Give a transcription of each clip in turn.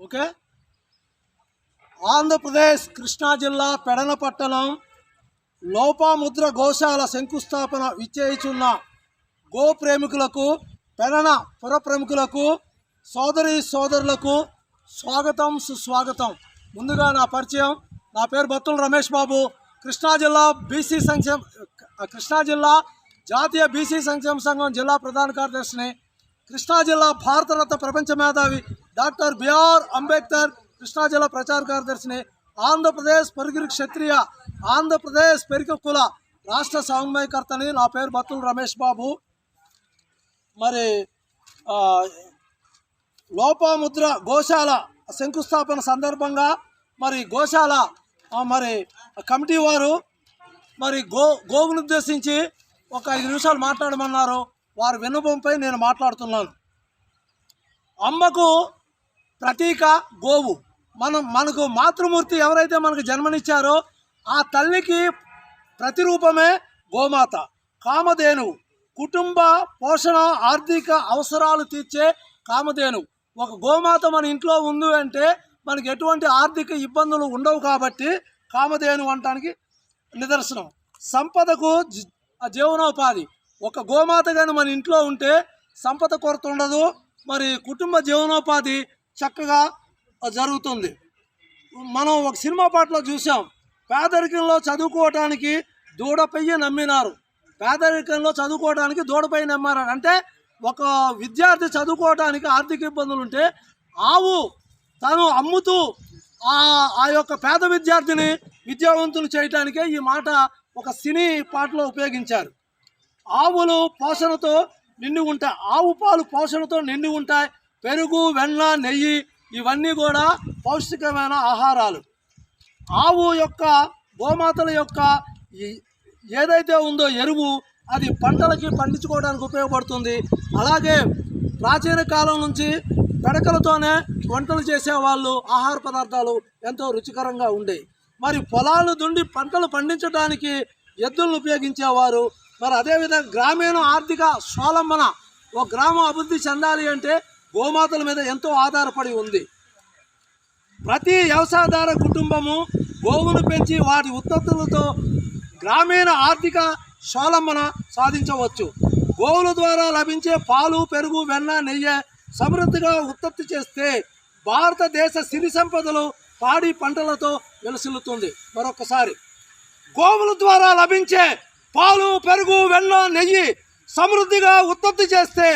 Okay? Andhra Pradesh Krishna జిల్లా పెడన పట్టణం లోపాముద్ర గోశాల శంకుస్థాపన విచ్చేయిచున్న గో ప్రేమికులకు పెడన పుర ప్రముఖులకు సోదరి సోదరులకు స్వాగతం సుస్వాగతం. ముందుగా నా పరిచయం. నా పేరు బత్తుల రమేష్ బాబు. కృష్ణా జిల్లా బీసీ సంక్షేమ కృష్ణా జిల్లా జాతీయ బీసీ సంక్షేమ సంఘం జిల్లా ప్రధాన కార్యదర్శిని. కృష్ణా జిల్లా భారతరత్న ప్రపంచ మేధావి డాక్టర్ బిఆర్ అంబేద్కర్ కృష్ణాజిల్లా ప్రచార కార్యదర్శిని ఆంధ్రప్రదేశ్ పెరుగురు క్షత్రియ ఆంధ్రప్రదేశ్ పెరుగు కుల రాష్ట్ర సమన్వయకర్తని నా పేరు బత్తుల రమేష్ బాబు. మరి లోపముద్ర లోపాముద్ర గోశాల శంకుస్థాపన సందర్భంగా మరి గోశాల మరి కమిటీ వారు మరి గో గోవును ఉద్దేశించి ఒక ఐదు నిమిషాలు మాట్లాడమన్నారు. వారి విన్నపంపై నేను మాట్లాడుతున్నాను. అమ్మకు ప్రతీక గోవు. మనం మనకు మాతృమూర్తి ఎవరైతే మనకు జన్మనిచ్చారో ఆ తల్లికి ప్రతిరూపమే గోమాత. కామధేనువు కుటుంబ పోషణ ఆర్థిక అవసరాలు తీర్చే కామధేను. ఒక గోమాత మన ఇంట్లో ఉంది అంటే మనకి ఎటువంటి ఆర్థిక ఇబ్బందులు ఉండవు కాబట్టి కామధేను అనటానికి నిదర్శనం. సంపదకు జీ- జీవనోపాధి. ఒక గోమాత కానీ మన ఇంట్లో ఉంటే సంపద కొరత ఉండదు. మరి కుటుంబ జీవనోపాధి చక్కగా జరుగుతుంది. మనం ఒక సినిమా పాటలో చూసాం. పేదరికంలో చదువుకోవటానికి దూడపయ్యి నమ్మినారు. పేదరికంలో చదువుకోవడానికి దూడపై నమ్మారు అంటే ఒక విద్యార్థి చదువుకోవడానికి ఆర్థిక ఇబ్బందులు ఉంటే ఆవు తను అమ్ముతూ ఆ ఆ యొక్క పేద విద్యార్థిని విద్యావంతులు చేయటానికే ఈ మాట ఒక సినీ పాటలో ఉపయోగించారు. ఆవులు పోషణతో నిండి ఉంటాయి. ఆవు పాలు పోషణతో నిండి ఉంటాయి. పెరుగు వెన్న నెయ్యి ఇవన్నీ కూడా పౌష్టికమైన ఆహారాలు. ఆవు యొక్క గోమాతల యొక్క ఏదైతే ఉందో ఎరువు అది పంటలకి పండించుకోవడానికి ఉపయోగపడుతుంది. అలాగే ప్రాచీన కాలం నుంచి పెడకలతోనే వంటలు చేసేవాళ్ళు ఆహార పదార్థాలు ఎంతో రుచికరంగా ఉండేవి. మరి పొలాలు దుండి పంటలు పండించడానికి ఎద్దులను ఉపయోగించేవారు. మరి అదేవిధంగా గ్రామీణ ఆర్థిక స్వాలంబన ఒక గ్రామం అభివృద్ధి చెందాలి అంటే గోమాతల మీద ఎంతో ఆధారపడి ఉంది. ప్రతి వ్యవసాయదార కుటుంబము గోవును పెంచి వాటి ఉత్పత్తులతో గ్రామీణ ఆర్థిక స్వాలంబన సాధించవచ్చు. గోవుల ద్వారా లభించే పాలు పెరుగు వెన్న నెయ్యి సమృద్ధిగా ఉత్పత్తి చేస్తే భారతదేశ సిరి సంపదలు పాడి పంటలతో వెలసిల్లుతుంది. మరొకసారి గోవుల ద్వారా లభించే పాలు పెరుగు వెన్న నెయ్యి సమృద్ధిగా ఉత్పత్తి చేస్తే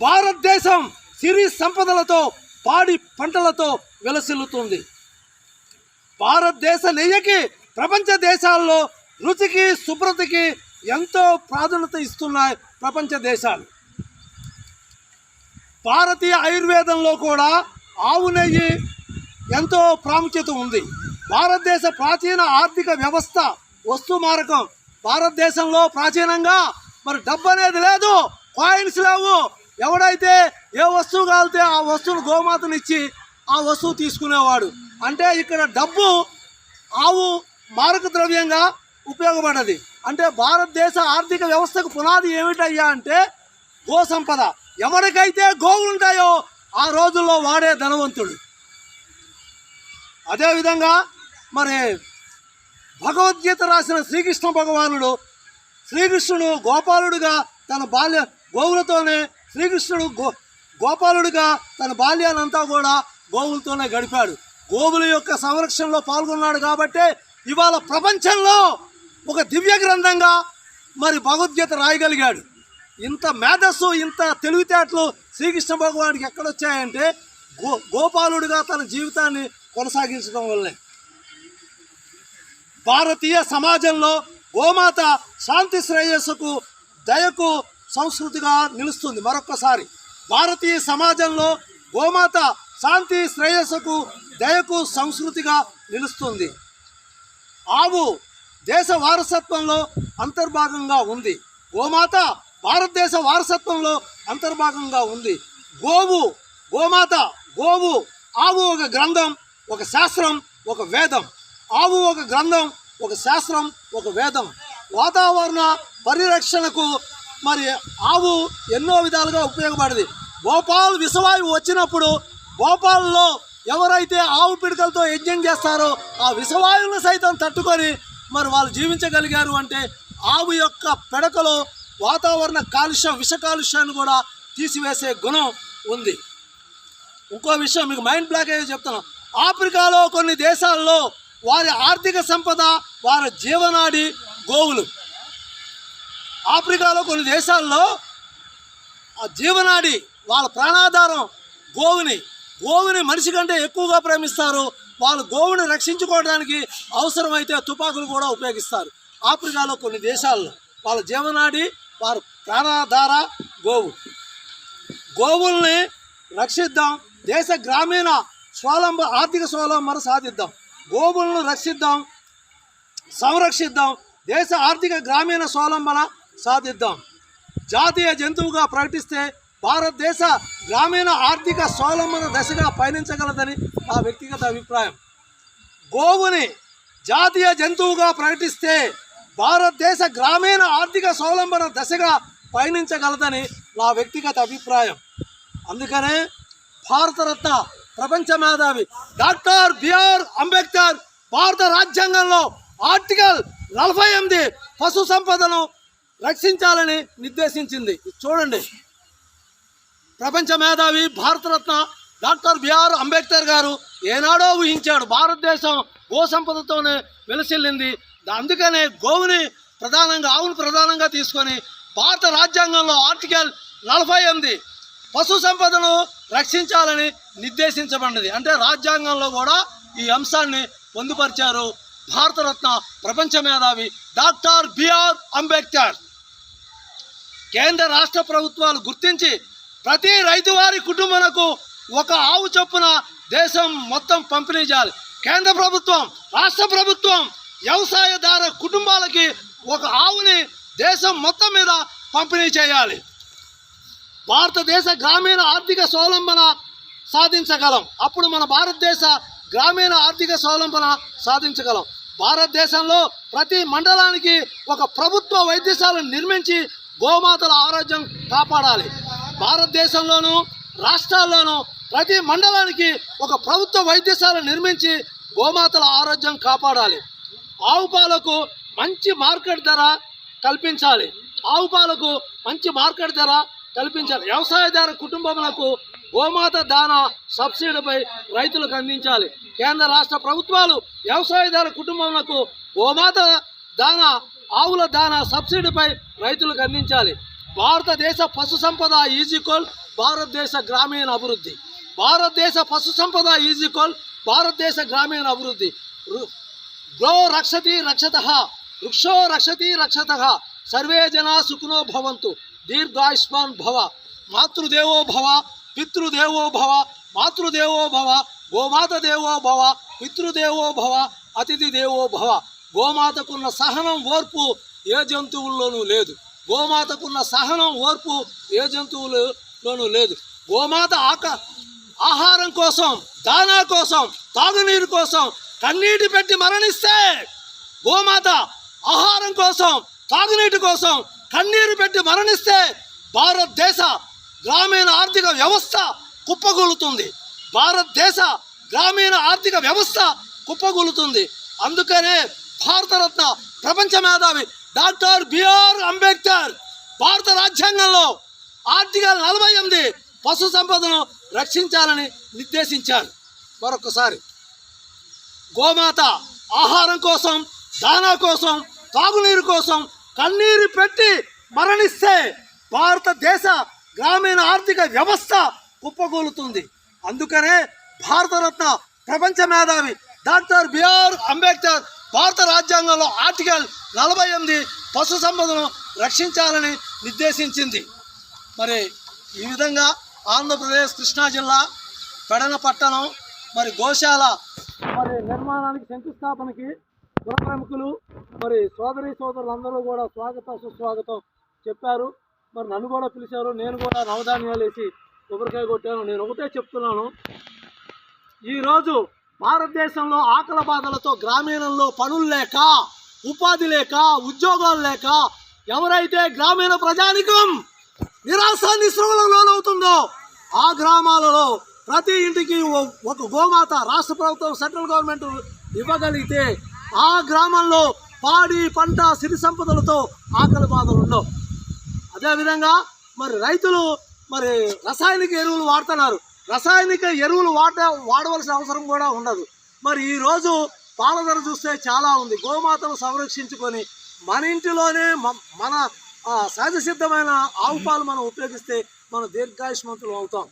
భారతదేశం సిరి సంపదలతో పాడి పంటలతో వెలసిల్లుతుంది. భారతదేశ నెయ్యికి ప్రపంచ దేశాల్లో రుచికి శుభ్రతకి ఎంతో ప్రాధాన్యత ఇస్తున్నాయి ప్రపంచ దేశాలు. భారతీయ ఆయుర్వేదంలో కూడా ఆవు నెయ్యి ఎంతో ప్రాముఖ్యత ఉంది. భారతదేశ ప్రాచీన ఆర్థిక వ్యవస్థ వస్తు మారకం. భారతదేశంలో ప్రాచీనంగా మరి డబ్బు అనేది లేదు కాయిన్స్ లేవు ఎవడైతే ఏ వస్తువు కాలితే ఆ వస్తువును గోమాతనిచ్చి ఆ వస్తువు తీసుకునేవాడు. అంటే ఇక్కడ డబ్బు ఆవు మారక ద్రవ్యంగా ఉపయోగపడది. అంటే భారతదేశ ఆర్థిక వ్యవస్థకు పునాది ఏమిటయ్యా అంటే గో సంపద. ఎవరికైతే గోవులుంటాయో ఆ రోజుల్లో వాడే ధనవంతుడు. అదేవిధంగా మరి భగవద్గీత రాసిన శ్రీకృష్ణ భగవానుడు శ్రీకృష్ణుడు గోపాలుడుగా తన బాల్య గోవులతోనే శ్రీకృష్ణుడు గో గోపాలుడిగా తన బాల్యానంతా కూడా గోవులతోనే గడిపాడు. గోవుల యొక్క సంరక్షణలో పాల్గొన్నాడు కాబట్టే ఇవాళ ప్రపంచంలో ఒక దివ్య గ్రంథంగా మరి భగవద్గీత రాయగలిగాడు. ఇంత మేధస్సు ఇంత తెలివితేటలు శ్రీకృష్ణ భగవానికి ఎక్కడొచ్చాయంటే గో గోపాలుడిగా తన జీవితాన్ని కొనసాగించడం వల్లే భారతీయ సమాజంలో గోమాత శాంతి శ్రేయస్సుకు దయకు సంస్కృతిగా నిలుస్తుంది మరొక్కసారి. భారతీయ సమాజంలో గోమాత శాంతి శ్రేయస్సుకు దయకు సంస్కృతిగా నిలుస్తుంది. ఆవు దేశ వారసత్వంలో అంతర్భాగంగా ఉంది. గోమాత భారతదేశ వారసత్వంలో అంతర్భాగంగా ఉంది. గోవు గోమాత గోవు ఆవు ఒక గ్రంథం ఒక శాస్త్రం ఒక వేదం. ఆవు ఒక గ్రంథం ఒక శాస్త్రం ఒక వేదం. వాతావరణ పరిరక్షణకు మరి ఆవు ఎన్నో విధాలుగా ఉపయోగపడింది. భోపాల్ విషవాయువు వచ్చినప్పుడు భోపాల్లో ఎవరైతే ఆవు పిడకలతో యజ్ఞం చేస్తారో ఆ విషవాయువులను సైతం తట్టుకొని మరి వాళ్ళు జీవించగలిగారు అంటే ఆవు యొక్క పిడకలో వాతావరణ కాలుష్యం విష కాలుష్యాన్ని కూడా తీసివేసే గుణం ఉంది. ఇంకో విషయం మీకు మైండ్ బ్లాక్ అయ్యే చెప్తున్నాను ఆఫ్రికాలో కొన్ని దేశాల్లో వారి ఆర్థిక సంపద వారి జీవనాడి గోవులు. ఆఫ్రికాలో కొన్ని దేశాల్లో ఆ జీవనాడి వాళ్ళ ప్రాణాధారం గోవుని. గోవుని మనిషి కంటే ఎక్కువగా ప్రేమిస్తారు. వాళ్ళు గోవుని రక్షించుకోవడానికి అవసరమైతే తుపాకులు కూడా ఉపయోగిస్తారు. ఆఫ్రికాలో కొన్ని దేశాల్లో వాళ్ళ జీవనాడి వారు ప్రాణాధార గోవు. గోవుల్ని రక్షిద్దాం. దేశ గ్రామీణ స్వావలంబ ఆర్థిక స్వలంబన సాధిద్దాం. గోవులను రక్షిద్దాం సంరక్షిద్దాం. దేశ ఆర్థిక గ్రామీణ స్వలంబన సాధిద్దాం. జాతీయ జంతువుగా ప్రకటిస్తే భారతదేశ గ్రామీణ ఆర్థిక స్వావలంబన దశగా పయనించగలదని నా వ్యక్తిగత అభిప్రాయం. గోవుని జాతీయ జంతువుగా ప్రకటిస్తే భారతదేశ గ్రామీణ ఆర్థిక స్వావలంబన దశగా పయనించగలదని నా వ్యక్తిగత అభిప్రాయం. అందుకనే భారతరత్న ప్రపంచ మేధావి డాక్టర్ బిఆర్ అంబేద్కర్ భారత రాజ్యాంగంలో ఆర్టికల్ నలభై ఎనిమిది పశు సంపదను రక్షించాలని నిర్దేశించింది. ఇది చూడండి. ప్రపంచ మేధావి భారతరత్న డాక్టర్ బిఆర్ అంబేద్కర్ గారు ఏనాడో ఊహించాడు. భారతదేశం గో సంపదతోనే వెలసిల్లింది అందుకనే గోవుని ప్రధానంగా ఆవును ప్రధానంగా తీసుకొని భారత రాజ్యాంగంలో ఆర్టికల్ నలభై ఎనిమిది పశు సంపదను రక్షించాలని నిర్దేశించబడినది. అంటే రాజ్యాంగంలో కూడా ఈ అంశాన్ని పొందుపరిచారు భారతరత్న ప్రపంచ మేధావి డాక్టర్ బిఆర్ అంబేద్కర్. కేంద్ర రాష్ట్ర ప్రభుత్వాలు గుర్తించి ప్రతి రైతు వారి కుటుంబాలకు ఒక ఆవు చొప్పున దేశం మొత్తం పంపిణీ చేయాలి. కేంద్ర ప్రభుత్వం రాష్ట్ర ప్రభుత్వం వ్యవసాయదార కుటుంబాలకి ఒక ఆవుని దేశం మొత్తం మీద పంపిణీ చేయాలి. భారతదేశ గ్రామీణ ఆర్థిక స్వావలంబన సాధించగలం. అప్పుడు మన భారతదేశ గ్రామీణ ఆర్థిక స్వావలంబన సాధించగలం. భారతదేశంలో ప్రతి మండలానికి ఒక ప్రభుత్వ వైద్యశాలను నిర్మించి గోమాతల ఆరోగ్యం కాపాడాలి. భారతదేశంలోనూ రాష్ట్రాల్లోనూ ప్రతి మండలానికి ఒక ప్రభుత్వ వైద్యశాల నిర్మించి గోమాతల ఆరోగ్యం కాపాడాలి. ఆవు పాలకు మంచి మార్కెట్ ధర కల్పించాలి. ఆవు పాలకు మంచి మార్కెట్ ధర కల్పించాలి. వ్యవసాయదార కుటుంబములకు గోమాత దాన సబ్సిడీపై రైతులకు అందించాలి. కేంద్ర రాష్ట్ర ప్రభుత్వాలు వ్యవసాయదార కుటుంబములకు గోమాత దాన ఆవుల దానా సబ్సిడీపై రైతులకు అందించాలి. భారతదేశ పశు సంపద ఈజీకోల్ భారతదేశ గ్రామీణ అభివృద్ధి. భారతదేశ పశు సంపద ఈజీకోల్ భారతదేశ గ్రామీణ అభివృద్ధి. గ్రో రక్షతి రక్షత వృక్షో రక్షతి రక్షత సర్వే జనా సుఖినో భవంతు దీర్ఘాయుష్మాన్ భవ మాతృదేవో భవ పితృదేవో భవ మాతృదేవో భవ గోమాత దేవో భవ పితృదేవో భవ అతిథి దేవో భవ. గోమాతకున్న సహనం ఓర్పు ఏ జంతువుల్లోనూ లేదు. గోమాతకున్న సహనం ఓర్పు ఏ జంతువులలోనూ లేదు. గోమాత ఆక ఆహారం కోసం దానా కోసం తాగునీరు కోసం కన్నీటి పెట్టి మరణిస్తే గోమాత ఆహారం కోసం తాగునీటి కోసం కన్నీరు పెట్టి మరణిస్తే భారతదేశ గ్రామీణ ఆర్థిక వ్యవస్థ కుప్పగూలుతుంది. భారతదేశ గ్రామీణ ఆర్థిక వ్యవస్థ కుప్పగూలుతుంది. అందుకనే భారతరత్న ప్రపంచ మేధావి డాక్టర్ బిఆర్ అంబేద్కర్. భారత రాజ్యాంగంలో ఆర్టికల్ నలభై ఎనిమిది పశు సంపదను రక్షించాలని నిర్దేశించారు. మరొకసారి. గోమాత ఆహారం కోసం దానా కోసం తాగునీరు కోసం కన్నీరు పెట్టి మరణిస్తే భారతదేశ గ్రామీణ ఆర్థిక వ్యవస్థ కుప్పగూలుతుంది అందుకనే భారతరత్న ప్రపంచ మేధావి డాక్టర్ బిఆర్ అంబేద్కర్ భారత రాజ్యాంగంలో ఆర్టికల్ నలభై ఎనిమిది పశు సంపదను రక్షించాలని నిర్దేశించింది. మరి ఈ విధంగా ఆంధ్రప్రదేశ్ కృష్ణా జిల్లా పెడన పట్టణం మరి గోశాల మరి నిర్మాణానికి శంకుస్థాపనకి పుర ప్రముఖులు మరి సోదరి సోదరులందరూ కూడా స్వాగతం సుస్వాగతం చెప్పారు. మరి నన్ను కూడా పిలిచారు నేను కూడా నవధాన్యాలు వేసి కొబ్బరికాయ కొట్టాను. నేను ఒకటే చెప్తున్నాను. ఈరోజు భారతదేశంలో ఆకల బాధలతో గ్రామీణంలో పనులు లేక ఉపాధి లేక ఉద్యోగాలు లేక ఎవరైతే గ్రామీణ ప్రజానికం నిరాశ నిస్సృహలకు లోనవుతుందో ఆ గ్రామాలలో ప్రతి ఇంటికి ఒక గోమాత రాష్ట్ర ప్రభుత్వం సెంట్రల్ గవర్నమెంట్ ఇవ్వగలిగితే ఆ గ్రామంలో పాడి పంట సిరి సంపదలతో ఆకలి బాధలు ఉండవు. అదేవిధంగా మరి రైతులు మరి రసాయనిక ఎరువులు వాడుతున్నారు. రసాయనిక ఎరువులు వాడ వాడవలసిన అవసరం కూడా ఉండదు. మరి ఈరోజు పాల ధర చూస్తే చాలా ఉంది. గోమాతను సంరక్షించుకొని మన ఇంటిలోనే మ- మన సహజ సిద్ధమైన ఆవు పాలు మనం ఉపయోగిస్తే మనం దీర్ఘాయుష్మంతులు అవుతాం.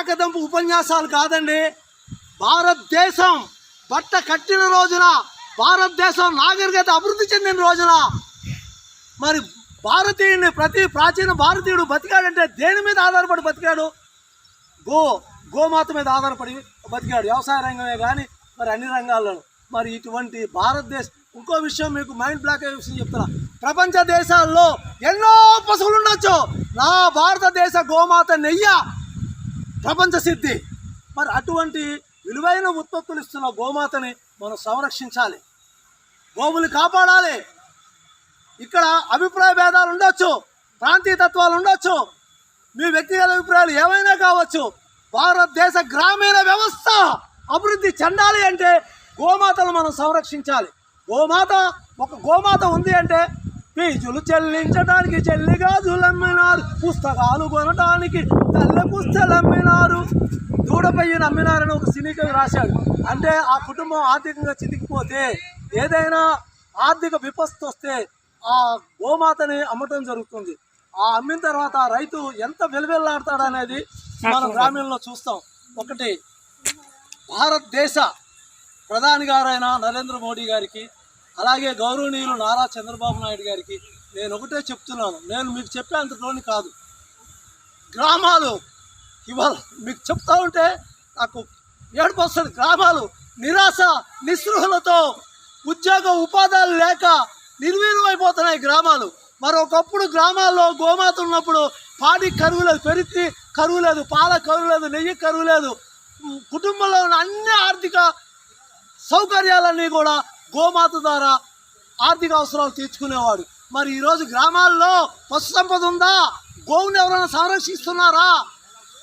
ఏకదంపు ఉపన్యాసాలు కాదండి. భారతదేశం బట్ట కట్టిన రోజున భారతదేశం నాగరికత అభివృద్ధి చెందిన రోజున మరి భారతీయుని ప్రతి ప్రాచీన భారతీయుడు బతికాడంటే దేని మీద ఆధారపడి బతికాడు? గో గోమాత మీద ఆధారపడి బతికాడు. వ్యవసాయ రంగమే కానీ మరి అన్ని రంగాల్లోనూ. మరి ఇటువంటి భారతదేశం ఇంకో విషయం మీకు మైండ్ బ్లాక్ అయ్యే విషయం చెప్తున్నా. ప్రపంచ దేశాల్లో ఎన్నో పశువులు ఉండొచ్చు. నా భారతదేశ గోమాత నెయ్య ప్రపంచ సిద్ధి. మరి అటువంటి విలువైన ఉత్పత్తులు ఇస్తున్న గోమాతని మనం సంరక్షించాలి. గోవులు కాపాడాలి. ఇక్కడ అభిప్రాయ భేదాలు ఉండొచ్చు ప్రాంతీయ తత్వాలు ఉండొచ్చు. మీ వ్యక్తిగత అభిప్రాయాలు ఏమైనా కావచ్చు. భారతదేశ గ్రామీణ వ్యవస్థ అభివృద్ధి చెందాలి అంటే గోమాతను మనం సంరక్షించాలి. గోమాత ఒక గోమాత ఉంది అంటే ఫీజులు చెల్లించడానికి చెల్లి గాజులు అమ్మినారు పుస్తకాలు కొనడానికి తల్లి పుస్తకాలు అమ్మినారు. దూడపయ్యను అమ్మినారని ఒక సినీ కవి రాశాడు. అంటే ఆ కుటుంబం ఆర్థికంగా చితికిపోతే ఏదైనా ఆర్థిక విపత్తు వస్తే ఆ గోమాతని అమ్మటం జరుగుతుంది. ఆ అమ్మిన తర్వాత రైతు ఎంత వెలువెల్లాడతాడు అనేది మనం గ్రామీణంలో చూస్తాం. ఒకటి భారతదేశ ప్రధాని గారైన నరేంద్ర మోడీ గారికి అలాగే గౌరవనీయులు నారా చంద్రబాబు నాయుడు గారికి నేను ఒకటే చెప్తున్నాను. నేను మీకు చెప్పేంతలోని కాదు. గ్రామాలు ఇవాళ మీకు చెప్తా ఉంటే నాకు ఏడుపు వస్తుంది గ్రామాలు నిరాశ నిస్పృహలతో ఉద్యోగ ఉపాధాలు లేక నిర్వీర్యం గ్రామాలు. మరి ఒకప్పుడు గ్రామాల్లో గోమాత ఉన్నప్పుడు పాడి కరువు లేదు పెరిగి కరువు లేదు పాల కరువు లేదు నెయ్యి కరువు లేదు. కుటుంబంలో ఉన్న అన్ని ఆర్థిక సౌకర్యాలన్నీ కూడా గోమాత ద్వారా ఆర్థిక అవసరాలు తీర్చుకునేవాడు. మరి ఈరోజు గ్రామాల్లో పశు సంపద ఉందా? గోవుని ఎవరైనా సంరక్షిస్తున్నారా?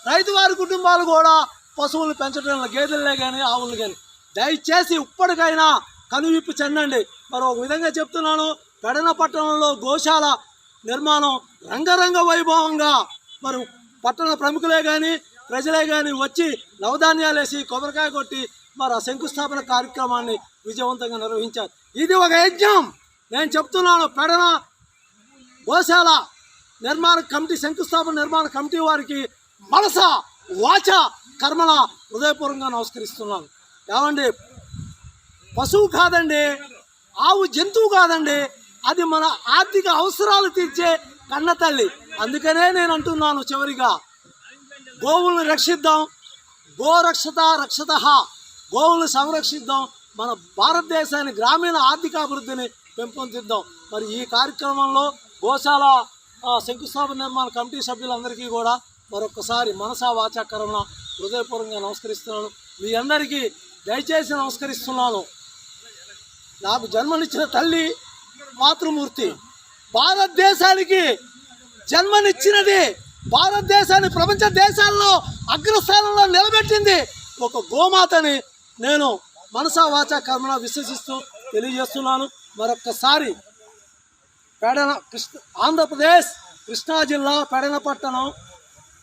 రైతు వారి కుటుంబాలు కూడా పశువులు పెంచడం గేదెలే కానీ ఆవులు కానీ దయచేసి ఇప్పటికైనా కనువిప్పు చెందండి. మరి ఒక విధంగా చెప్తున్నాను పెడన పట్టణంలో గోశాల నిర్మాణం రంగరంగ వైభవంగా మరి పట్టణ ప్రముఖులే కానీ ప్రజలే కానీ వచ్చి నవధాన్యాలు వేసి కొబ్బరికాయ కొట్టి మరి ఆ శంకుస్థాపన కార్యక్రమాన్ని విజయవంతంగా నిర్వహించారు. ఇది ఒక యజ్ఞం. నేను చెప్తున్నాను పెడన గోశాల నిర్మాణ కమిటీ శంకుస్థాపన నిర్మాణ కమిటీ వారికి మనస వాచ కర్మల హృదయపూర్వకంగా నమస్కరిస్తున్నాను. ఏమండి? పశువు కాదండి ఆవు జంతువు కాదండి అది మన ఆర్థిక అవసరాలు తీర్చే కన్న తల్లి. అందుకనే నేను అంటున్నాను చివరిగా గోవులను రక్షిద్దాం గోరక్షత రక్షత గోవులను సంరక్షిద్దాం మన భారతదేశాన్ని గ్రామీణ ఆర్థికాభివృద్ధిని పెంపొందిద్దాం. మరి ఈ కార్యక్రమంలో గోశాల శంకుస్థాపన నిర్మాణ కమిటీ సభ్యులందరికీ కూడా మరొకసారి మనసా వాచా హృదయపూర్వకంగా నమస్కరిస్తున్నాను. మీ అందరికీ దయచేసి నమస్కరిస్తున్నాను. నాకు జన్మనిచ్చిన తల్లి మాతృమూర్తి. భారతదేశానికి జన్మనిచ్చినది భారతదేశాన్ని ప్రపంచ దేశాల్లో అగ్రస్థానంలో నిలబెట్టింది ఒక గోమాతని నేను మనసా వాచా కర్మణ విశ్వసిస్తూ తెలియజేస్తున్నాను. మరొక్కసారి పెడన కృష్ణ ఆంధ్రప్రదేశ్ కృష్ణా జిల్లా పెడన పట్టణం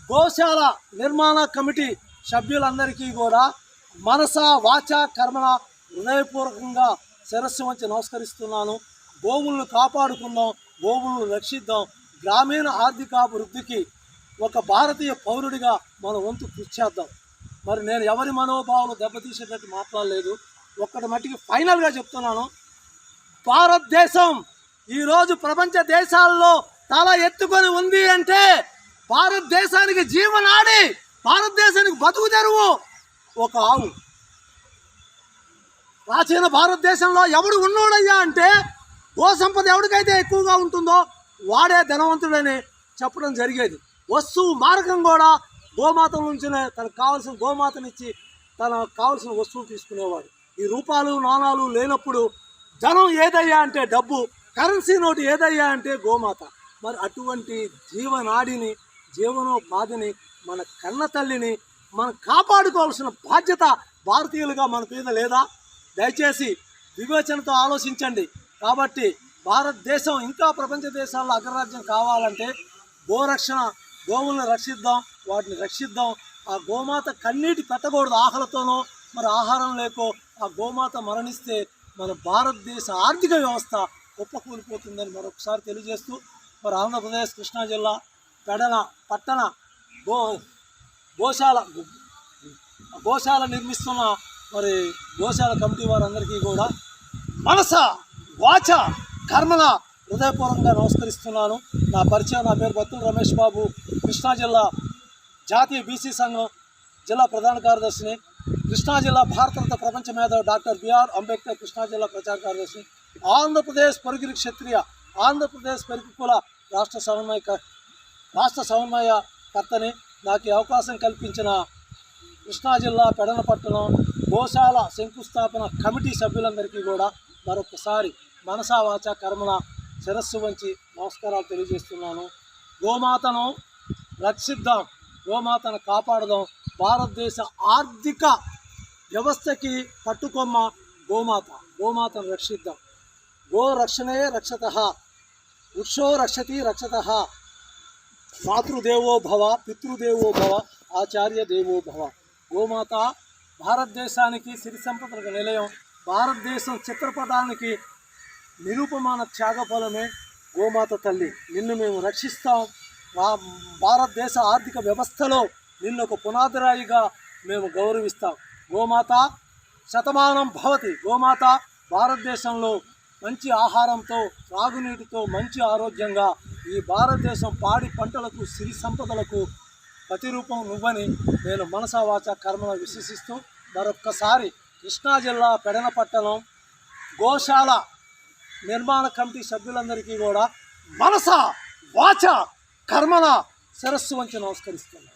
గోశాల నిర్మాణ కమిటీ సభ్యులందరికీ కూడా మనసా వాచ కర్మణ హృదయపూర్వకంగా శిరస్సు వంచి నమస్కరిస్తున్నాను. గోవులను కాపాడుకుందాం గోవులను రక్షిద్దాం. గ్రామీణ ఆర్థికాభివృద్ధికి ఒక భారతీయ పౌరుడిగా మన వంతు కృషి చేద్దాం. మరి నేను ఎవరి మనోభావాలు దెబ్బతీసేటట్టు మాట్లాడలేదు. ఒక్కటి మట్టికి ఫైనల్గా చెప్తున్నాను. భారతదేశం ఈరోజు ప్రపంచ దేశాల్లో తల ఎత్తుకొని ఉంది అంటే భారతదేశానికి జీవనాడి భారతదేశానికి బతుకు తెరువు. ఒక ఆవు. ప్రాచీన భారతదేశంలో ఎవడు ఉన్నోడయ్యా అంటే ఓ సంపద ఎవరికైతే ఎక్కువగా ఉంటుందో వాడే ధనవంతుడని చెప్పడం జరిగేది. వస్తువు మార్గం కూడా గోమాత నుంచినే తనకు కావాల్సిన గోమాతనిచ్చి తనకు కావాల్సిన వస్తువులు తీసుకునేవాడు. ఈ రూపాలు నాణాలు లేనప్పుడు ధనం ఏదయ్యా అంటే డబ్బు కరెన్సీ నోటు ఏదయ్యా అంటే గోమాత. మరి అటువంటి జీవనాడిని జీవనోపాధిని మన కన్న తల్లిని మనం కాపాడుకోవాల్సిన బాధ్యత భారతీయులుగా మన మీద లేదా? దయచేసి వివేచనతో ఆలోచించండి. కాబట్టి భారతదేశం ఇంకా ప్రపంచ దేశాల్లో అగ్రరాజ్యం కావాలంటే గోరక్షణ గోవులను రక్షిద్దాం వాటిని రక్షిద్దాం. ఆ గోమాత కన్నీటి పెట్టకూడదు ఆకలితోనో మరి ఆహారం లేకో ఆ గోమాత మరణిస్తే మన భారతదేశ ఆర్థిక వ్యవస్థ కుప్పకూలిపోతుందని మరొకసారి తెలియజేస్తూ మరి ఆంధ్రప్రదేశ్ కృష్ణా జిల్లా పెడన పట్టణ గో గోశాల గోశాల నిర్మిస్తున్న మరి గోశాల కమిటీ వారందరికీ కూడా మనస వాచ కర్మన హృదయపూర్వకంగా నమస్కరిస్తున్నాను. నా పరిచయం నా పేరు బత్తుల రమేష్ బాబు. కృష్ణా జిల్లా జాతీయ బీసీ సంఘం జిల్లా ప్రధాన కార్యదర్శిని. కృష్ణా జిల్లా భారతరత్న ప్రపంచ మేధావి డాక్టర్ బిఆర్ అంబేద్కర్ కృష్ణా జిల్లా ప్రచార కార్యదర్శి. ఆంధ్రప్రదేశ్ పొరుగురి క్షత్రియ ఆంధ్రప్రదేశ్ పెరుగు రాష్ట్ర సమన్వయ రాష్ట్ర సమన్వయకర్తని నాకు అవకాశం కల్పించిన కృష్ణా జిల్లా పెడనపట్టణం గోశాల శంకుస్థాపన కమిటీ సభ్యులందరికీ కూడా మరొకసారి మనసావాచ కర్మల శిరస్సు వంచి నమస్కారాలు తెలియజేస్తున్నాను. గోమాతను రక్షిద్దాం గోమాతను కాపాడదాం. భారతదేశ ఆర్థిక వ్యవస్థకి పట్టుకొమ్మ గోమాత గోమాతను రక్షిద్దాం. గో రక్షణే రక్షత వృక్షో రక్షతి రక్షత మాతృదేవో భవ పితృదేవో భవ ఆచార్య దేవో భవ. గోమాత భారతదేశానికి సిరి సంపదలకు నిలయం భారతదేశం చిత్రపటానికి నిరూపమాన త్యాగఫలమే గోమాత తల్లి. నిన్ను మేము రక్షిస్తాం. మా భారతదేశ ఆర్థిక వ్యవస్థలో నిన్ను ఒక పునాదిరాయిగా మేము గౌరవిస్తాం. గోమాత శతమానం భవతి. గోమాత భారతదేశంలో మంచి ఆహారంతో త్రాగునీటితో మంచి ఆరోగ్యంగా ఈ భారతదేశం పాడి పంటలకు సిరి సంపదలకు ప్రతిరూపం నువ్వని నేను మనసావాచ కర్మను విశ్వసిస్తూ మరొక్కసారి కృష్ణా జిల్లా పెడనపట్టణం గోశాల నిర్మాణ కమిటీ సభ్యులందరికీ కూడా మనస వాచ కర్మన శిరస్సు వంచి నమస్కరిస్తున్నాను.